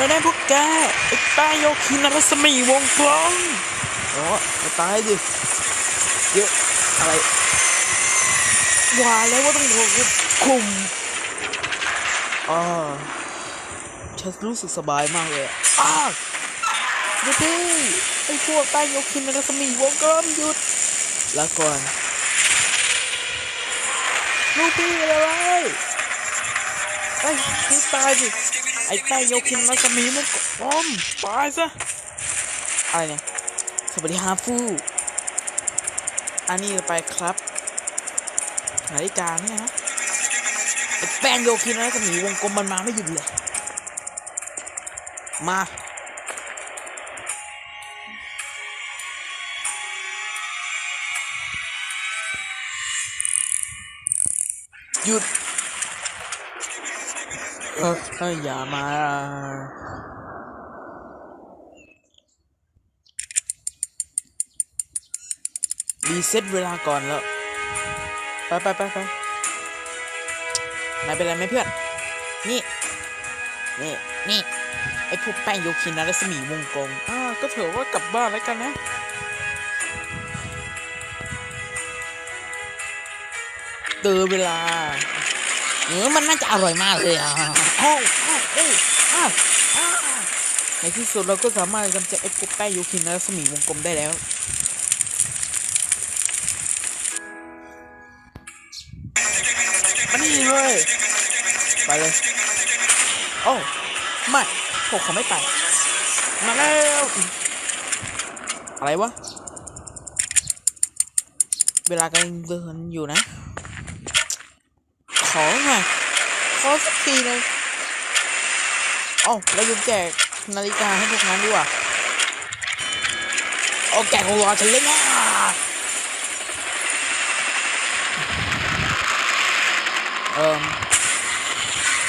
ไม่ได้พวกแกไอ้แป้งโยคินรัศมีวงกลมอ๋อมาตายดิเยอะอะไรว่าแล้วว่าต้องโดนคุมอ่าฉันรู้สึกสบายมากเลยอะอ้าวหยุดดิไอ้พวกแป้งโยคินรัศมีวงกลมหยุดแล้วก่อนลูกพี่อะไรวะไอ้ยพี่ตายดิ ไอ้แป้งโยคินรัศมีมันกลมตายซะอะไรเนี่ยสวัสดีฮาฟูอันนี้ไปครับนาฬิกาเนี่ยฮะไอ้แป้งโยคินรัศมีวงกลมมันมาไม่หยุดเลยมาหยุด เออเอออย่ามารีเซ็ตเวลาก่อนแล้ว ไปไปไปไปนายเป็นไรไหมเพื่อน นี่ นี่ นี่ ไอ้พวกแป้งโยคินนะรัศมีวงกลมอ่าก็ถือว่ากลับบ้านแล้วกันนะเตือนเวลา เออมันน่าจะอร่อยมากเลยอะอ้าวอ้าวเอ้ในที่สุดเราก็สามารถกำจัดไอ้พวกแป้งโยคินและรัศมีวงกลมได้แล้วมานี่เลยไปเลย โอ้ไม่พวกเขาไม่ไป มาแล้ว อะไรวะ เวลากำลังเดินอยู่นะ หน่อยขอสักทีเลยเอ้าเราลืมแจกนาฬิกาให้พวกนั้นดีกว่าโอ้แกคงรอฉันเลยนะเอ่ม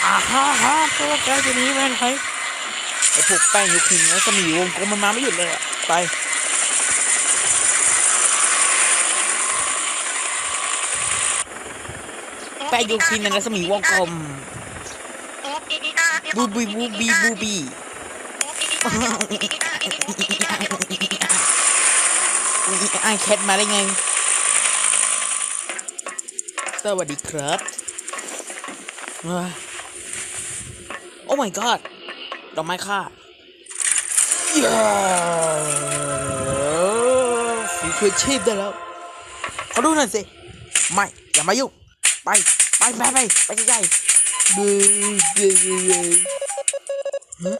อ่าฮ่าฮ่าพวแกจะหนี้แม่นไอ้พวกแป้งยุคินแล้วก็มีวงกลมมันมาไม่หยุดเลยอะไป แป้ง ยูคินในรัศมีวงกลมบูบีบูบีบูบีไอแคทมาได้ไง สวัสดีครับเฮ้ยโอ้ my god ดอกไม้ค่าเย้ฝีคืนชีพได้แล้วขอดูหน่อยสิ ไม่ อย่ามายุ่งไป ไปไปไปไปใกล้ๆบูบูบูฮะ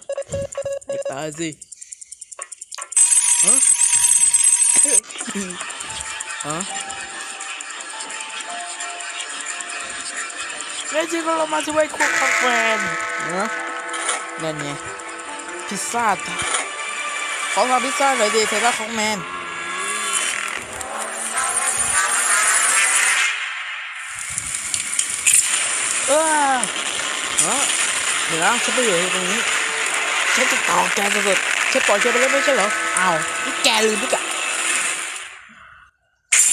ไอ้ตาสิฮะฮะแม่จริงก็เรามาช่วยคุกคักแฟนเนอะนั่นไงพิซซ่าขอทำพิซซ่าหน่อยดิเทล่าของแมน เออเดี๋ยวฉันไปอยู่ตรงนี้ฉันจะต่อแกสุดๆฉันปล่อยแกไปแล้วไม่ใช่เหรออ้าวแกลืมพี่กะ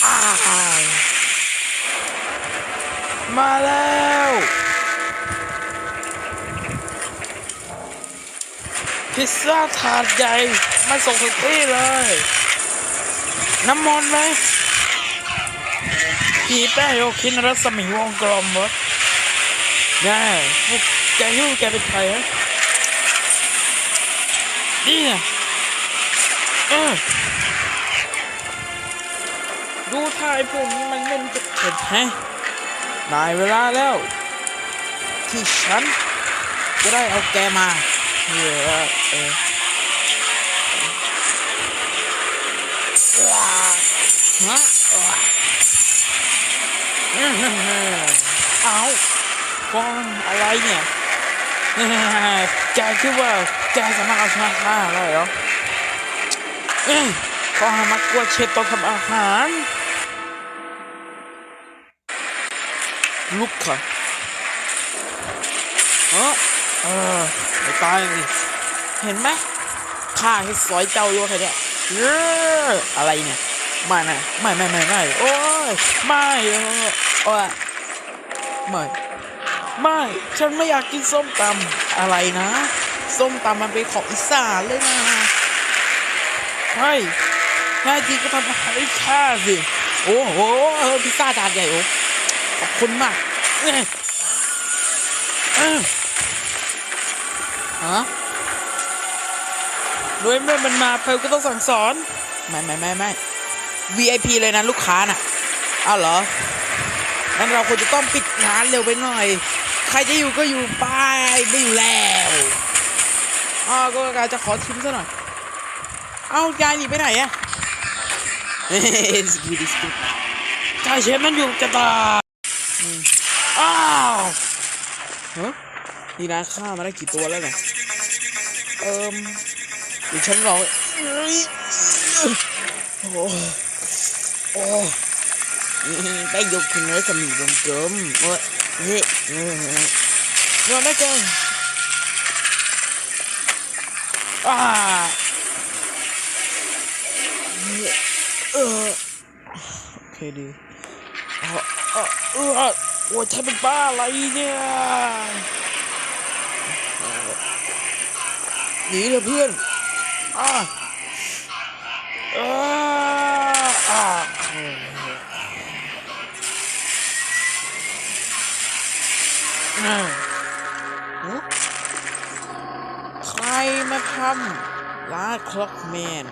อ้าวมาแล้วพิซซ่าถาดใหญ่มาส่งถึงที่เลย น้ำมนต์ไหมผีแป้โยคินรัศมีวงกลมวะ ง่ายพวกแกคิดว่าแกเป็นใครฮะนี่ไงเออดูท่าไอ้พวกนี้มันเล่นจะเข็ดแฮะได้เวลาแล้ว ที่ฉันจะได้เอาแกมาเออเออฮะเอา ฟ้องอะไรเนี่ยแกคิดว่าแกสามารถเอาชนะข้าได้เหรออข้อหามักกลัวเชฟตอนทำอาหาร ลุกค่ะเออเออไม่ตายสิเห็นไหมข้าให้สอยเจ้าโยแค่เนี้ยเอออะไรเนี่ยไม่นะไม่ไม่ไม่ไม่โอ้ยไม่เออโอ้ยไม่ ไม่ ฉันไม่อยากกินส้มตำอะไรนะ ส้มตำมันเป็นของอีสานเลยนะใช่แน่จริงก็ทำอาหารให้ข้าสิ โอ้โหพิซซ่าจานใหญ่โอ้ขอบคุณมากเอ้ยเอ้ยฮะโดยเมื่อมันมาเพลก็ต้องสั่งสอน ไม่ไม่ไม่ไม่ VIP เลยนะลูกค้าน่ะอ้าวเหรองั้นเราควรจะต้องปิดร้านเร็วไปหน่อย ใครจะอยู่ก็อยู่ไปไม่อยู่แล้วอ้าวก็กาจะขอชิมซะหน่อย เอ้ายายหนีไปไหนอะเฮ้ยสกิดสกิดชายเชฟนั่นอยู่จะตายอืมอ้าวฮะนี่นะฆ่ามาได้กี่ตัวแล้วเนี่ยเอิมเดี๋ยวฉันลองเอ้ยโอ้โอ้ไปยกขึ้นเลยสมีวงกลมโอ้ย เฮ้ยเออนอนได้เกินอ่าเออโอเคดีเออเออเออโอ้ยฉันเป็นบ้าอะไรเนี่ยหนีเลยเพื่อนอ่าเอออ่าอ่าฮะ ใครมาทำร้านคล็อกแมน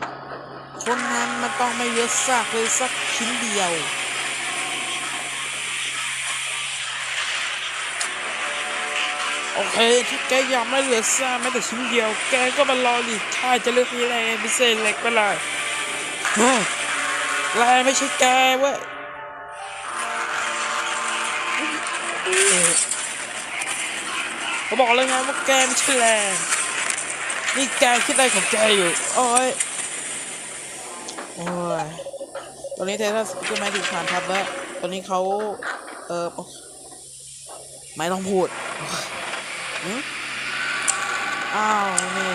คนนั้นมันต้องไม่เหลือซากเลยสักชิ้นเดียวโอเคถ้าแกยากไม่เหลือซากแม้แต่ชิ้นเดียว แกก็มารอดิข้าจะเลือกที่แรงพิเศษเล็กไปเลยเฮ้ยแรงไม่ใช่แกเว้ย เขาบอกเลยไงว่าแกไม่ใช่แรงนี่แกคิดอะไรของแกอยู่ โอ้ย โอ้ย ตอนนี้เทสลาสก็ไม่ถึงผ่านทับแล้ว ตอนนี้เขาเออไม่ต้องพูดหืมอ้าว นี่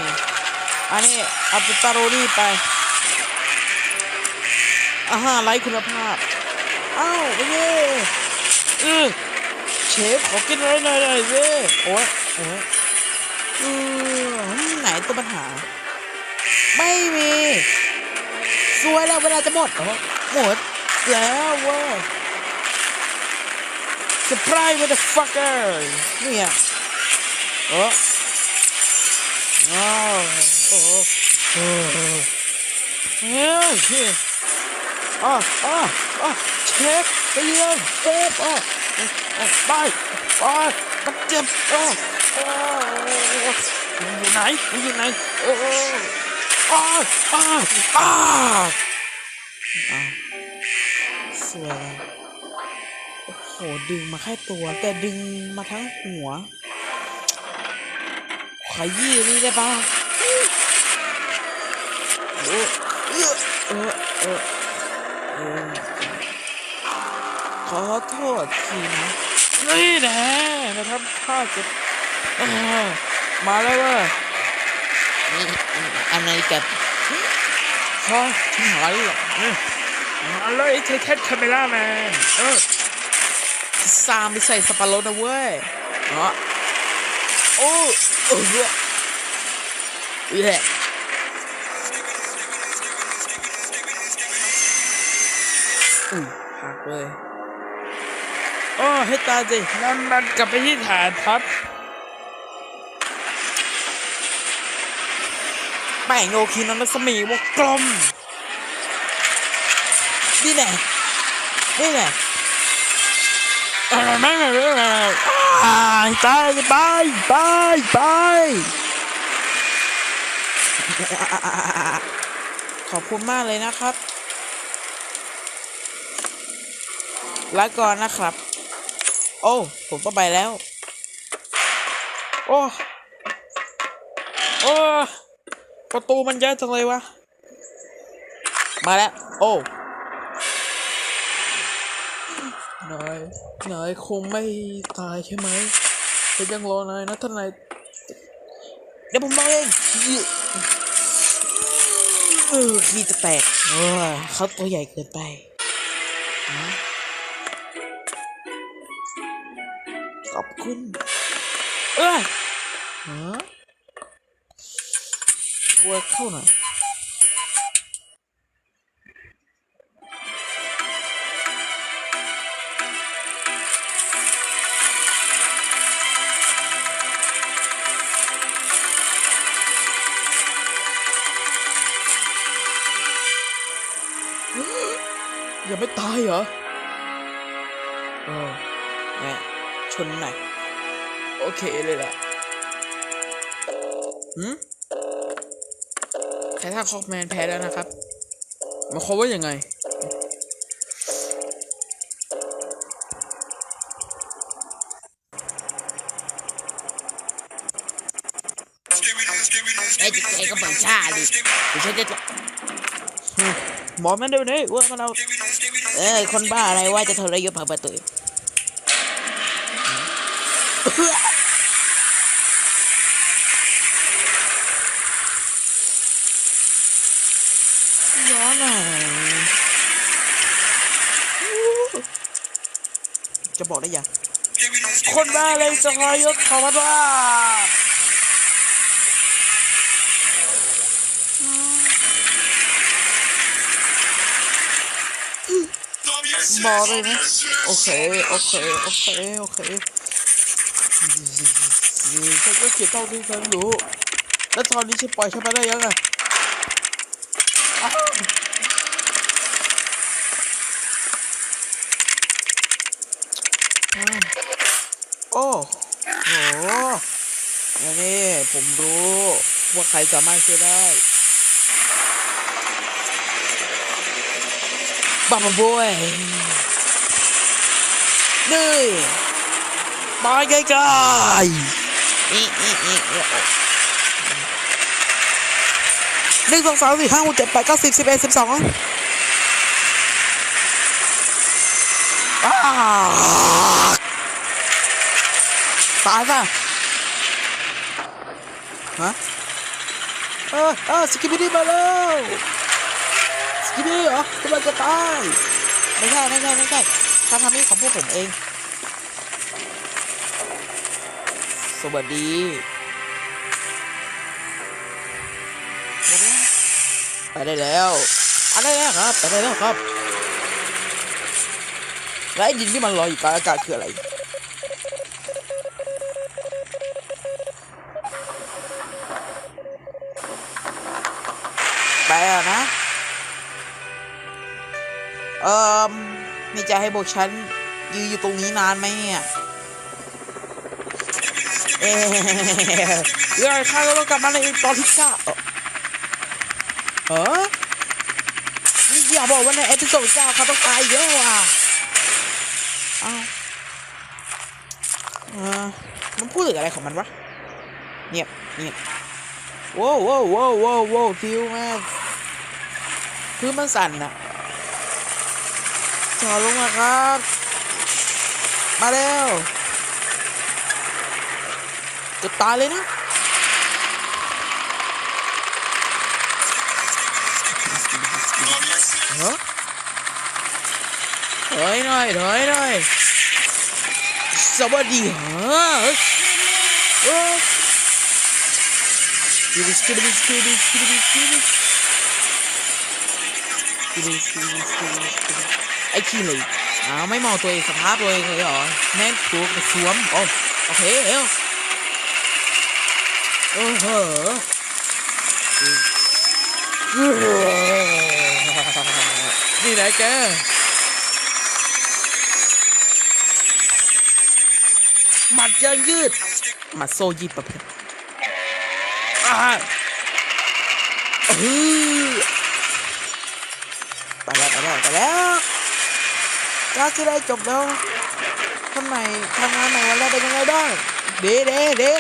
อันนี้อาปิตาโรนี่ไปอาหารไร้คุณภาพ อ้าวไปเย่เออเชฟขอกินอะไรหน่อยหน่อยเว้ยโอ้ย โอ้ยอไหนตัวปัญหา ไม่มีสวยแล้วเวลาจะหมดหรอหมดแล้วเว้ย surprise motherfucker นี่ยเออโอ้โอ้โอ้เฮ้ยเฮ้ยอะอะอะเชฟไปเร็วเชฟอะอะไปไปมันเจ็บอะอะมันอยู่ไหนมันอยู่ไหนโอ้อ้าอ้าอ้าอ้าสวยล้วโอ้โหดึงมาแค่ตัว แต่ดึงมาทั้งหัวขยี้นี่ได้ปะเออเออเออเออเออ ขอโทษทีนะนี่แน่นะครับข้าจะเออมาแล้วเว้ยนี่อะไรกับข้าฉันหายหรอกเนี่ยมาเลยไททันคาเมล่าแมนเออพิซซ่าไม่ใส่สับปะรดนะเว้ยเนาะโอ้เออเแหละอุ้ยหักเลย โอ้ให้ตายสินั่นมันกลับไปที่ฐานทัพแป้งโยคินนันสมีวงกลม นี่แน่นี่แน่อะไรไม่ไม่ไม่ไม่อ่าตายไปไปไปขอบคุณมากเลยนะครับลาก่อนนะครับ โอ้ ผมก็ไปแล้ว โอ้ โอ้ ประตูมันเยอะจังเลยวะ มาแล้ว โอ้นายนายคงไม่ตายใช่ไหมฉันยังรอนายนะท่านนายเดี๋ยวผมรอเองเออขี้จะแตกเออเขาตัวใหญ่เกินไป คุณ เออฮะตัวเข้าหน่อยยังไม่ตายเหรอ เออแหมชนหน่อย โอเคเลยล่ะหืมใครท่าคอกแมนแพ้แล้วนะครับมาความว่ายังไง ไอ้จิไอ้ก็เปิดชาดิเดี๋ยวฉันจะบอกมันเดี๋ยวนี้ว่ามันเอา เออคนบ้าอะไรว่าจะทรยศเผาประตู ย้อน หน่อย จะบอกได้ยัง คนบ้าอะไรจะคอยยศเขามาบ้าบอกเลยนะโอเค โอเค โอเค โอเคฉันก็เขียนเท่าที่ฉันรู้ แล้วตอนนี้ฉันปล่อยฉันไปได้ยังไงอ้าวโอ้โหอันนี้ผมรู้ ว่าใครสามารถช่วยได้บ้าบอยนี่มาใกล้ๆอีอีอีอีหนึ่งสองสามสี่ห้าหกเจ็ดแปดเก้าสิบสิบเอ็ดสิบสองอ้าวตายป่ะฮะเออเออสกิปปี้มาแล้วสกิปปี้เหรอกำลังจะตายไม่ใช่ไม่ใช่ไม่ใช่เขาทำนี่ของพวกผมเอง สวัสดีไปได้แล้วไปได้แล้วครับไปได้แล้วครับแล้วไอ้ดินที่มันลอยอยู่กลางอากาศคืออะไร ไปอะนะ เอ่อมีใจให้พวกฉันยืนอยู่ตรงนี้นานไหมเนี่ยเออข้าก็ต้องกลับมาในตอนที่เก้าเออนี่อย่าบอกว่าในเอพิโซดเก้าเขาต้องตายเยอะว่ะเอ้าเออมันพูดถึงอะไรของมันวะ เงียบเงียบว้าวว้าวว้าวว้าวว้าวทิวแม่ คือมันสั่นอะจอลงมาครับ มาเร็วเกือบตายเลยนะฮะถอยหน่อยถอยหน่อยสวัสดีฮะโอ้สกิดสกิดสกิดสกิดสกิด กิดสกิดสกิดสกิดไอ้ขี้เลยอ้าวไม่มองตัวเองสภาพตัวเองเลยเหรอแม่งตัวกระสวมโอ้โอเคเร็วโอ้โหนี่ไหนแกหมัดยางยืดหมัดโซยีประเภทอ่าอื้ แล้วไปแล้วไปแล้วการจะได้จบแล้วทำไมทำงานใหม่วันแรกเป็นยังไงบ้างเด้เด้เด้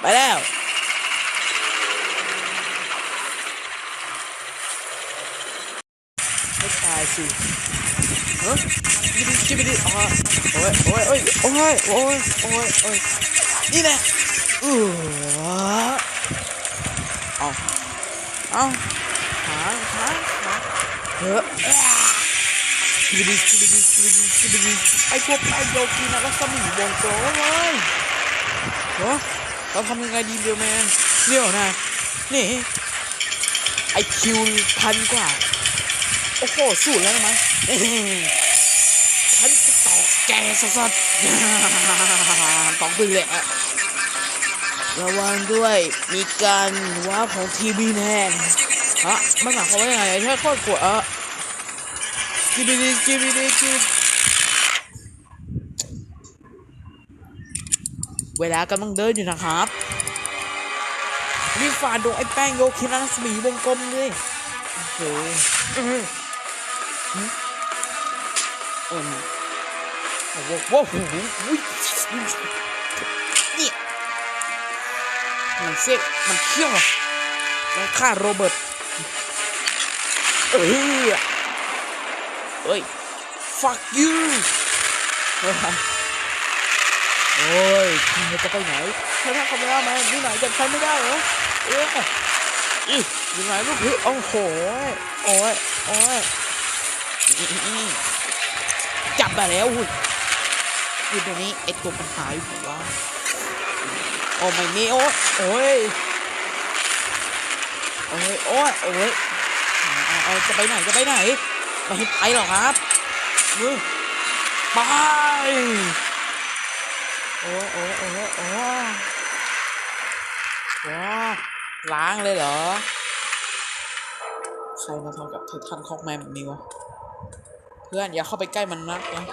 ไปแล้วไม่ตายสิเฮ้ยจิบดิจิบดิอ๋อโอ้ยโอ้ยโอ้ยโอ้ยโอ้ยโอ้ยโอ้ยนี่แหละอือเอาเอาหางหางหาง เฮ้ยจิดิจิบดิจิบดิจิบดิไอ้พวกไอ้โยกีนะก็สมิงวงโตเลยเฮ้ยเราทำยังไงดีเดียวแมนเดี๋ยวนะนี่ไอคิวพันกว่า โอ้โหสูตรแล้วนะมั้ยฉันจะตอกแกสดๆตอกไปเลยอะระวังด้วยมีการว้าของทีวีแมนฮะมันหมายความว่ายังไงแค่โคตรกลัวอะจีบีดีจีบีดีจีเวลากำลังเดินอยู่นะครับนี่ฝ่าดงไอ้แป้งโยคินาสมีวงกลมเลยโอ้โหเออโอ้โหโอ้โหนี่มันเซ็กมันเขี้ยวมันฆ่าโรเบิร์ตเอ้ย เอ้ย fuck you โอ้ยคุณจะไปไหนเธอทำคาเมล่ามาที่ไหนจับใครไม่ได้เหรอ เอ๊ะอีอยู่ไหนลูกพี่โอ้โห โอ้ย โอ้ยอื้อจับมาแล้วอุ้ยอยู่ตรงนี้ไอตัวปัญหาอยู่ผมว่าโอ้ไม่มีโอ้ยโอ้ย โอ้ย โอ้ย โอ้ย จะไปไหน จะไปไหน ไม่ให้ไปหรอกครับมือไปโอ้โอ้โอ้โอ้ว้าล้างเลยเหรอ ใครมาทำกับไททันคอกแมนแบบนี้วะ เพื่อนอย่าเข้าไปใกล้มันนักนะ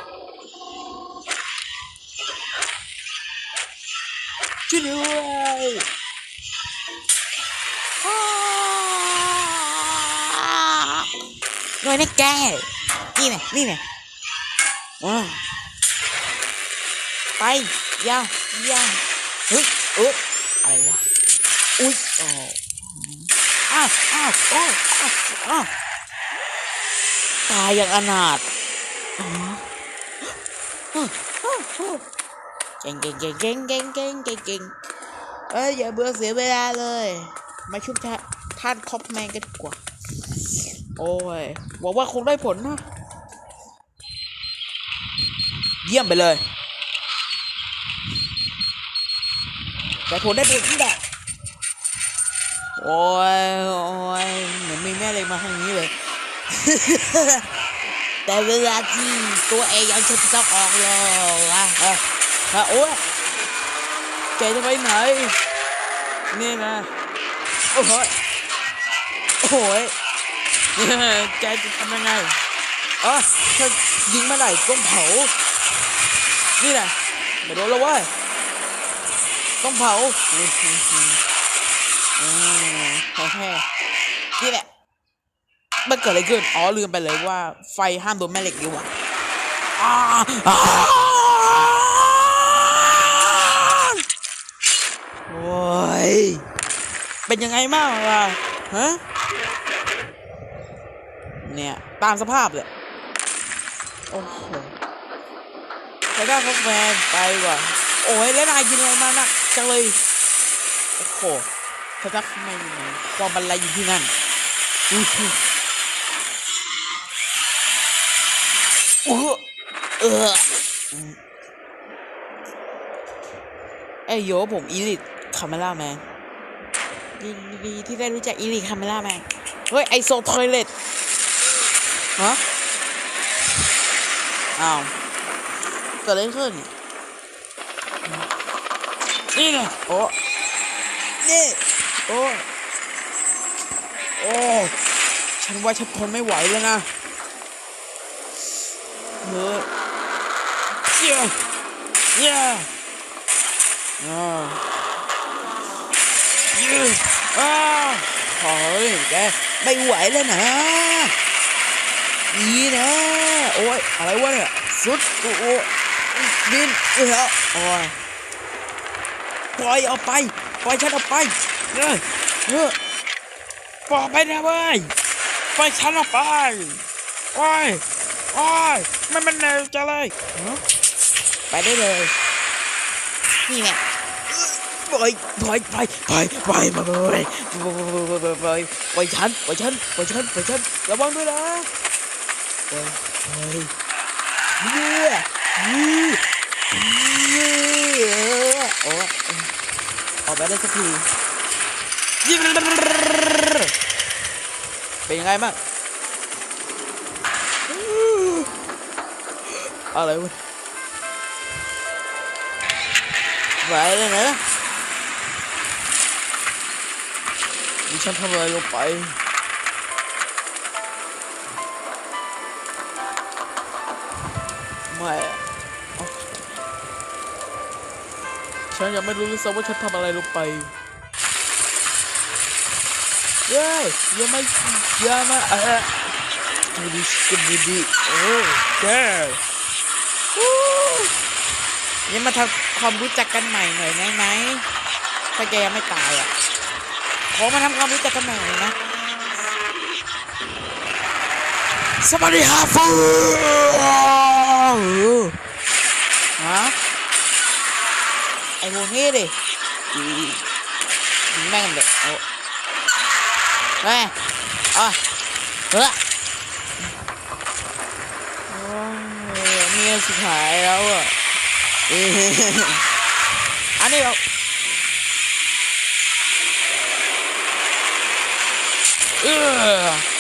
ช่วยด้วย โดยไม่แก้นี่ไงนี่ไงว้าไปยาวยาวเฮ้ยเอออะไรวะอุ้ยอ้าวอ้าวอ้าวอ้าวตายอย่างอนาถเก่งเก่งเก่งเก่งเก่งเก่งเก่งเอ้ยอย่าเบื่อเสียเวลาเลย มาชุบท่านคอบแมนกันดีกว่า โอ้ยหวังว่าคงได้ผลนะ เยี่ยมไปเลย แต่ผลได้ผลที่แหละโอ้ยโอ้ยเหมือนมีแม่เลยมาทางนี้เลย แต่เวลาที่ตัวเองยังชุดต้องออกเลยอะอะอะโอ้ยแกจะไปไหน นี่นะ โอ้ยโอ้ย แกจะทำยังไงอ๋อถ้ายิงเมื่อไหร่ต้องเผา นี่แหละไม่โดนแล้วเว้ยต้องเผาอืมอืมอืมอแฮ่นี่แหละ มันเกิดอะไรขึ้น อ๋อ ลืมไปเลยว่าไฟห้ามโดนแม่เหล็กดีกว่าอ้าอ้าโอ้ย เป็นยังไงบ้างล่ะ ฮะ เนี่ย ตามสภาพเลย โอ้โหไปได้ครับแฟนไปว่ะ โอ้ยแล้วนายกินอะไรมานักจังเลย โอ้โหพระเจ้าทำไมอยู่ไหนความบันไลอยู่ที่นั่นอื้อหือเออเอออืมเอ้ยโยผมอีลิทคาเมล่าแมนดีดีที่ได้รู้จักอีลิทคาเมล่าแมนเฮ้ย ไอโซทอยเลต ฮะอ้าวเกิดอะไรขึ้น นี่ไงโอ้นี่โอ้โอ้ฉันว่าฉันทนไม่ไหวแล้วนะเฮ้ยเย้เย้อ่าเย้อ้าเฮ้ยแกไม่ไหวแล้วนะ นี่นะ โอ้ย อะไรวะเนี่ยสุดโอ้โหบินเออโอ้ยปล่อยเอาไป ปล่อยฉันเอาไปเออเออปล่อยไปนะเว้ยปล่อยฉันเอาไปโอ้ยโอ้ยมันมันเร็วจังเลยไปได้เลย นี่ไงปล่อยปล่อยไปไปไปไปไปไปไปไปปล่อยฉันปล่อยฉันปล่อยฉันปล่อยฉันระวังด้วยนะ ปล่อยปล่อยเยี่ยยี่ยี่โอ้ออกไปได้สักทียิงเป็นยังไงบ้างอะไรวะไหวเลยนะนี่ฉันทำอะไรลงไป ไม่อะเอาฉันยังไม่รู้เลยซ้ำว่าฉันทำอะไรลงไปเย้ยอย่ามาอย่ามาเออดูดิดูดิดิโอ้แกนี่มาทำความรู้จักกันใหม่หน่อยได้ไหมถ้าแกยังไม่ตายอะขอมาทำความรู้จักกันใหม่หน่อยนะ สวัสดีครับฟูฮะไอ้พวกนี้ดิยิงแม่งเลยเอาแม่อะเฮ้ยโอ้ยนี่สุดท้ายแล้วอะอันนี้เราเออ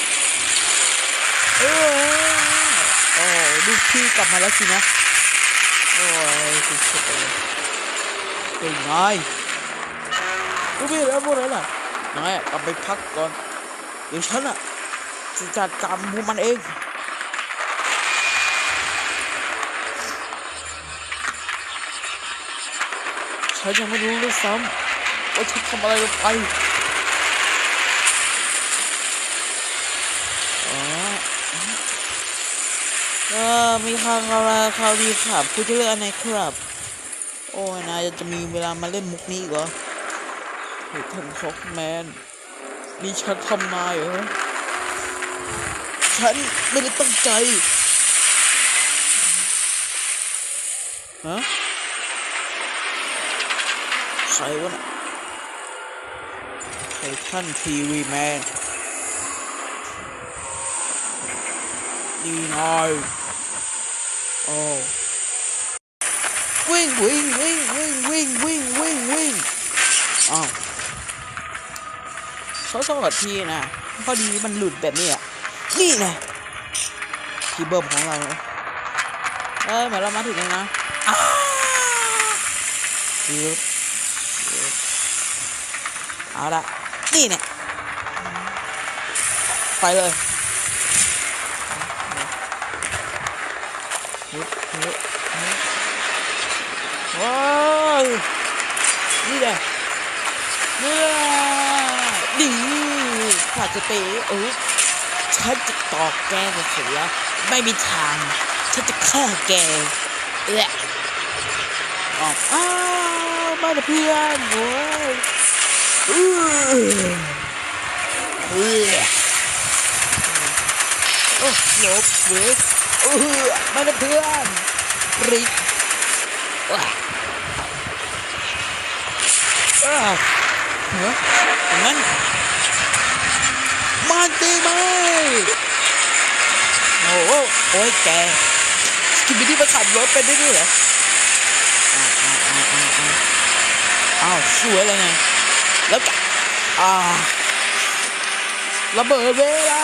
เออโอ้ลูกพี่กลับมาแล้วสินะ โอ้ยสุดๆเลยเป็นไงลูกพี่แล้วพวกนั้นล่ะนายอะกลับไปพักก่อน เดี๋ยวฉันอะจะจัดการพวกมันเองฉันยังไม่รู้ด้วยซ้ำว่าฉันทำอะไรลงไป อ๋อเอมีข่าวอะไรข่าวดีครับคุณจะเลือกอันไหนครับ โอ้ยนายจะมีเวลามาเล่นมุกนี้อีกเหรอเฮ้ยท่านฮอกแมนนี่ฉันทำนายเหรอฉันไม่ได้ตั้งใจฮะใครวะน่ะไททันทีวีแมนดีหน่อย โอ้วิ่งวิ่งวิ่งวิ่งวิ่งวิ่งวิ่งวิ่งอ้าวเขาสวัสดีนะพอดีมันหลุดแบบนี้อะนี่ไงพีเบิ้มของเราเอ้ยเหมือนเรามาถึงแล้วนะอ้าวปึ๊บเอาละนี่เนี่ยไปเลย ฮึบฮึบฮึบ ว้าวนี่แหละนี่แหละดีขาดจะเตะเออฉันจะตอกแกกับเสือไม่มีทาง ฉันจะฆ่าแกแหละออกอ้าวมาเพื่อนโว้ยอื้อเอื้อโมันเพื่อนริบนั้นมันตีไหมโอ้โอ้ยแกสกิบิดี้มาขับรถไปได้ด้วยเหรออ้าวสวยเลยไงแล้วอ่าระเบิดเวลา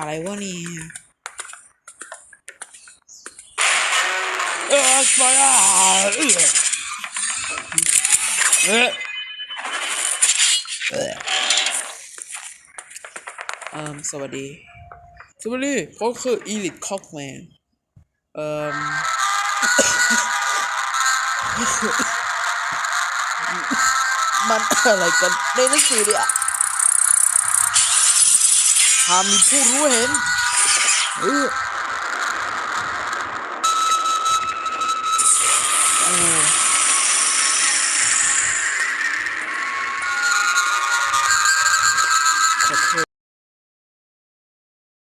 อะไรวะนี่เออสไปอะเออเออเอสวัสดี สวัสดีผมคืออีลิทคอกแมนเออมันอะไรกันในหนังสือเนี่ย หากมีผู้รู้เห็นเออ